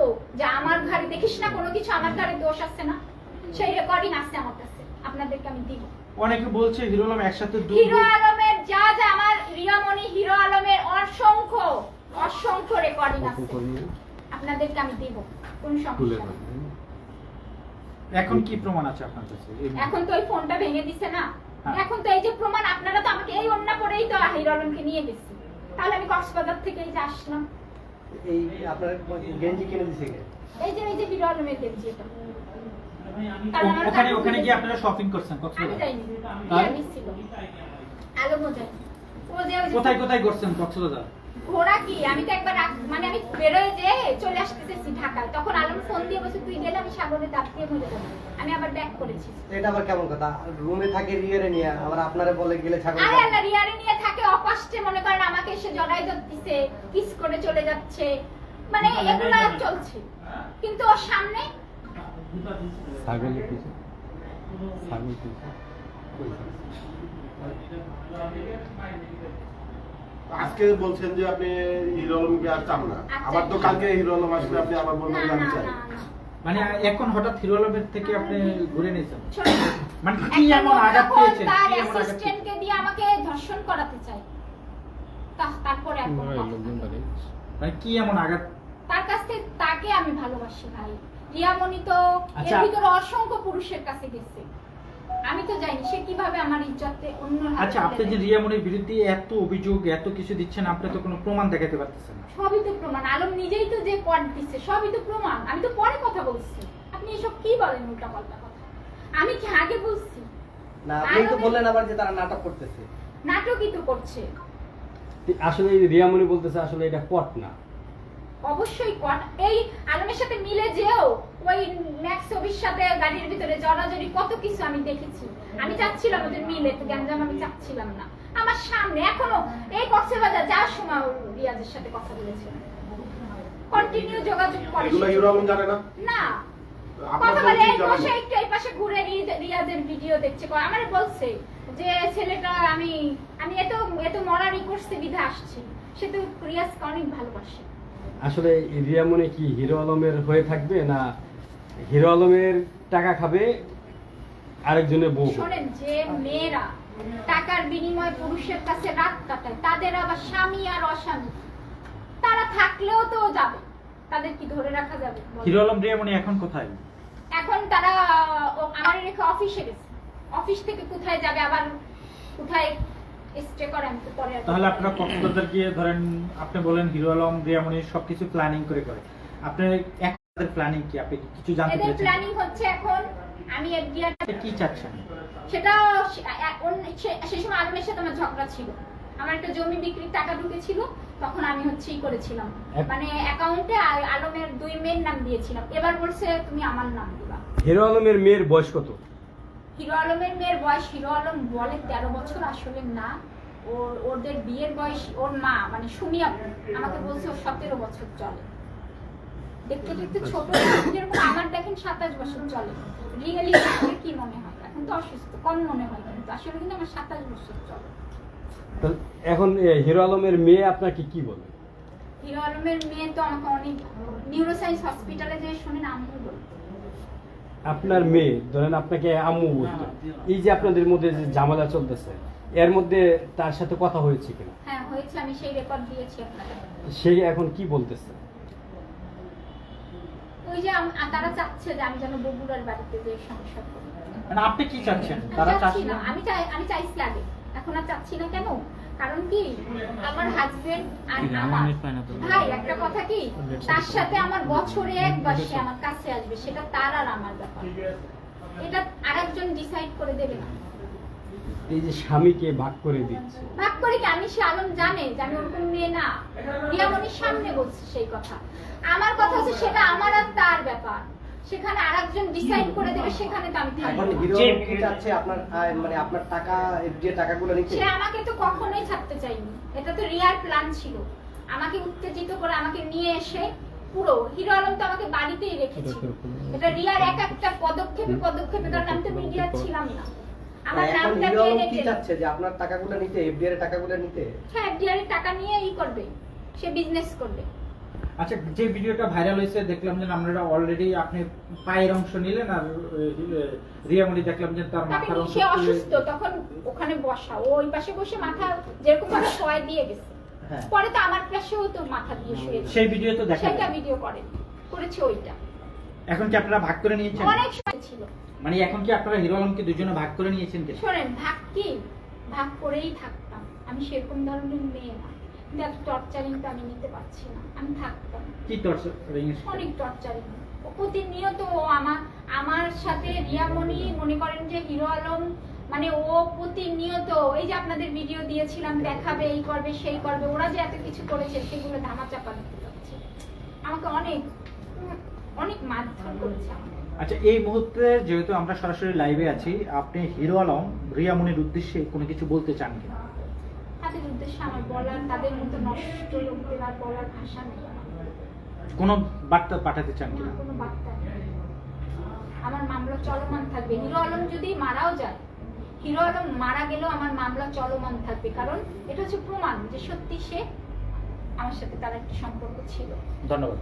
বলব যে আমার ঘরে দেখিস না কোনো কিছু আমার ঘরে দোষ আছে না? সেই রেকর্ডিং আছে আমার কাছে। আপনাদেরকে আমি দিব। অনেকে বলছে হিরো আলম একসাথে হিরো আলমের যা যা আমার রিয়ামণি হিরো আলমের অসংখ্য অসংখ্য রেকর্ডিং আছে। আপনাদেরকে আমি দিব। কোন সমস্যা এখন কি প্রমাণ আছে আপনার কাছে? এখন তো ওই ফোনটা ভেঙে দিছে না। হ্যাঁ। এখন তো এই যে প্রমাণ আপনারা তো আমাকে এই অন্য করেই তো হিরো আলমকে নিয়ে গেছি। তাহলে আমি কক্সবাজার থেকে এই যে আসলাম। এই আপনার গেঞ্জি কিনে দিছে কে? এই যে এই যে বিরল গেঞ্জি এটা। ওখানে ওখানে গিয়ে আপনারা শপিং করছেন আমি কক্সবাজার যাইনি। আর? ছিল। আলমও যায়নি ও যে ওই যে কোথায় কোথায় করছেন কক্সবাজার? ঘোড়া কি? আমি তো একবার মানে আমি বেরোয় যে চলে আসতেছি ঢাকায়। তখন আলম ফোন দিয়ে বলছে তুই গেলে আমি সাগরে দাঁত দিয়ে মরে যাব। আমি আবার ব্যাক করেছি। এটা আবার কেমন কথা? রুমে থাকে রিয়ারে নিয়ে আবার আপনারা বলে গেলে ছাগল আরে। আল্লাহ রিয়ারে নিয়ে থাকে অকষ্টে মনে করেন আমাকে এসে জড়াই ধরতেছে কিস করে চলে যাচ্ছে। মানে এগুলা চলছে। কিন্তু ওর সামনে ছাগলের কিছু? ছাগল কিছু? আজকে বলছেন যে আপনি হিরো আলমকে আর চান না। আচ্ছা। আবার তো কালকে হিরো আলম আসবে আপনি আবার বলবেন আমি চাই। মানে এখন হঠাৎ হিরো আলমের থেকে আপনি ঘুরে নিয়েছেন? মানে কি এমন আঘাত যখন পেয়েছেন? তার কি এমন অ্যাসিস্ট্যান্টকে দিয়ে আমাকে ধর্ষণ করাতে তা- তারপরে এখন মানে কি এমন আঘাত? তার কাছ থেকে তাকে আমি ভালোবাসি ভাই। রিয়ামণি তো এর আচ্ছা। ভিতরে অসংখ্য পুরুষের কাছে গেছে। আমি তো জানি সে কীভাবে আমার ইজ্জতে অন্য আচ্ছা আপনি যে দেয়। রিয়ামনির বিরুদ্ধে এত অভিযোগ এত কিছু দিচ্ছেন আপনি তো কোনো প্রমাণ দেখাতে পারতেছেন না। সবই তো প্রমাণ আলম নিজেই তো যে দিচ্ছে সবই তো প্রমাণ। আমি তো পরে কথা বলছি। আপনি এসব কি বলেন উল্টা পাল্টা কথা? আমি কি আগে বলছি? না আপনি তো বললেন আবার যে তারা নাটক করতেছে। নাটকই তো করছে। আসলে এই রিয়ামণি বলতেছে আসলে এটা পট না। অবশ্যই কট এই আলমের সাথে মিলে যেও। ওই ম্যাক্স ছবির সাথে গাড়ির ভিতরে জড়াজড়ি কত কিছু আমি দেখেছি। আমি চাচ্ছিলাম ওদের মিলে তো গ্যাঞ্জাম আমি চাচ্ছিলাম না। আমার সামনে এখনও এই কক্সবাজার যাওয়ার সময় রিয়াজের সাথে কথা বলেছে। কন্টিনিউ যোগাযোগ করে। জানে না? না। কথা বলে এই বসে একটু এই পাশে ঘুরে রি- রিয়াজের ভিডিও দেখছে। আমার বলছে যে ছেলেটা আমি আমি এত এত মরারি করছে বিধা আসছি। সে তো রিয়াজকে অনেক ভালোবাসে। আসলে এই রিয়ামণি কি হিরো আলমের হয়ে থাকবে না হিরো আলমের টাকা খাবে আরেকজনের বউ? শোনেন যে মেয়েরা টাকার বিনিময়ে পুরুষের কাছে রাত কাটায় তাদের আবার স্বামী আর অস্বামী। তারা থাকলেও তো যাবে। তাদের কি ধরে রাখা যাবে? হিরো আলম রিয়ামনি এখন কোথায়? এখন তারা ও- আমার রেখে অফিসে গেছে। অফিস থেকে কোথায় যাবে? আবার কোথায় স্টে করে আমি তো পরে তাহলে আপনারা কক্সবাজার গিয়ে ধরেন আপনি বলেন হিরো আলম রিয়ামনি সবকিছু প্ল্যানিং করে করে। আপনি একদের প্ল্যানিং কি? আপনি কিছু জানতে পেরেছেন? প্ল্যানিং হচ্ছে এখন আমি এফডিআর কি চাচ্ছেন? সেটা সেই সময় আলমের সাথে আমার ঝগড়া ছিল। আমার একটা জমি বিক্রির টাকা ঢুকেছিল তখন আমি হচ্ছেই করেছিলাম। মানে অ্যাকাউন্টে আলমের দুই মেয়ের নাম দিয়েছিলাম। এবার বলছে তুমি আমার নাম দিবা। হিরো আলমের মেয়ের বয়স কত? হিরো আলমের মেয়ের বয়স হিরো আলম বলে তেরো বছর আসলে না। ওর ওদের বিয়ের বয়স ওর মা মানে সুমিয়া আমাকে বলছে ওর সতেরো বছর চলে। দেখতে দেখতে ছোট যেরকম আমার দেখেন সাতাশ বছর চলে। রিয়েলি কি মনে হয়? এখন তো অসুস্থ কম মনে হয় কিন্তু আসলে কিন্তু আমার সাতাশ বছর চলে। এখন হিরো আলমের মেয়ে আপনাকে কি বলে? হিরো আলমের মেয়ে তো আমাকে অনেক নিউরোসায়েন্স হসপিটালে যে শুনে আম্মু বলতো আপনার মেয়ে ধরেন আপনাকে আম্মু বলতো। এই যে আপনাদের মধ্যে যে ঝামেলা চলতেছে এর মধ্যে তার সাথে কথা হয়েছে কিনা? হ্যাঁ হয়েছে আমি সেই রেকর্ড দিয়েছি আপনাকে। সে এখন কি বলতেছে? ওই যে তারা চাচ্ছে যে আমি যেন বগুড়ার বাড়িতে যে সংসার করি। মানে আপনি কি চাচ্ছেন? তারা চাচ্ছি চাচ্ছেন আমি চাই আমি চাইছি আগে। এখন আর চাচ্ছি না কেন? কারণ কি? আমার হাজবেন্ড আর আমার ভাই একটা কথা কি? তার সাথে আমার বছরে একবার সে আমার কাছে আসবে সেটা তার আর আমার ব্যাপার। এটা আরেকজন ডিসাইড করে দেবে। না এই যে স্বামীকে ভাগ করে দিচ্ছে। ভাগ করে কি? আমি সে আলম জানে যে আমি ওরকম মেয়ে না। রিয়ামনির সামনে বলছি সেই কথা। আমার কথা হচ্ছে সেটা আমার আর তার ব্যাপার। সেখানে আরেকজন ডিসাইড করে দেবে সেখানে তো আমি থাকব যে- চাচ্ছে আপনার মানে আপনার টাকা যে টাকাগুলো নিচ্ছে সে আমাকে তো কখনোই ছাড়তে চাইনি এটা তো রিয়ার প্ল্যান ছিল। আমাকে উত্তেজিত করে আমাকে নিয়ে এসে পুরো হিরো আলম তো আমাকে বাড়িতেই রেখেছিল এটা রিয়ার এক একটা পদক্ষেপে পদক্ষেপে কারণ আমি তো মিডিয়া ছিলাম না। আমার নামটা টেনে কি টেনে চাচ্ছে? যে আপনার টাকাগুলো নিতে এফডিআর এর টাকাগুলো নিতে? হ্যাঁ এফডিআর এর টাকা নিয়ে ই করবে। সে বিজনেস করবে। আচ্ছা যে ভিডিওটা ভাইরাল হয়েছে দেখলাম যে আমরা অলরেডি আপনি পায়ের অংশ নিলেন আর রিয়ামণি দেখলাম যে তার মাথার অংশ অসুস্থ তখন ওখানে বসা। ও ওই পাশে বসে মাথা যেরকম ভাবে শোয়াই দিয়ে গেছে। হ্যাঁ। পরে তো আমার পাশেও তো মাথা দিয়ে শুয়ে সেই ভিডিও তো দেখা সেটা ভিডিও করে করেছে ওইটা। এখন কি আপনারা ভাগ করে নিয়েছেন? অনেক সময় ছিল। মানে এখন কি আপনারা হিরো আলমকে দুজনে ভাগ করে নিয়েছেন? কি শোনেন ভাগ কি? ভাগ করেই থাকতাম। আমি সেরকম ধরনের মেয়ে না। কিন্তু এত টর্চারিং তো আমি নিতে পারছি না। আমি থাকতাম। কি টর্চার অনেক টর্চারিং ও প্রতিনিয়ত ও আমার আমার সাথে রিয়ামণি মনে করেন যে হিরো আলম মানে ও প্রতিনিয়ত এই যে আপনাদের ভিডিও দিয়েছিলাম দেখাবে এই করবে সেই করবে ওরা যে এত কিছু করেছে সেগুলো ধামা চাপা দিতে যাচ্ছে আমাকে অনেক অনেক মারধর করেছে আচ্ছা এই মুহূর্তে যেহেতু আমরা সরাসরি লাইভে আছি আপনি হিরো আলম রিয়ামণির উদ্দেশ্যে কোনো কিছু বলতে চান কিনা? তাদের উদ্দেশ্যে আমার বলার তাদের মতো নষ্ট লোকদের আর বলার ভাষা নেই। কোন বার্তা পাঠাতে চান কিনা? কোনো বার্তা আমার মামলা চলমান থাকবে। হিরো আলম যদি মারাও যায় হিরো আলম মারা গেলেও আমার মামলা চলমান থাকবে। কারণ এটা হচ্ছে প্রমাণ যে সত্যি সে আমার সাথে তার একটা সম্পর্ক ছিল। ধন্যবাদ।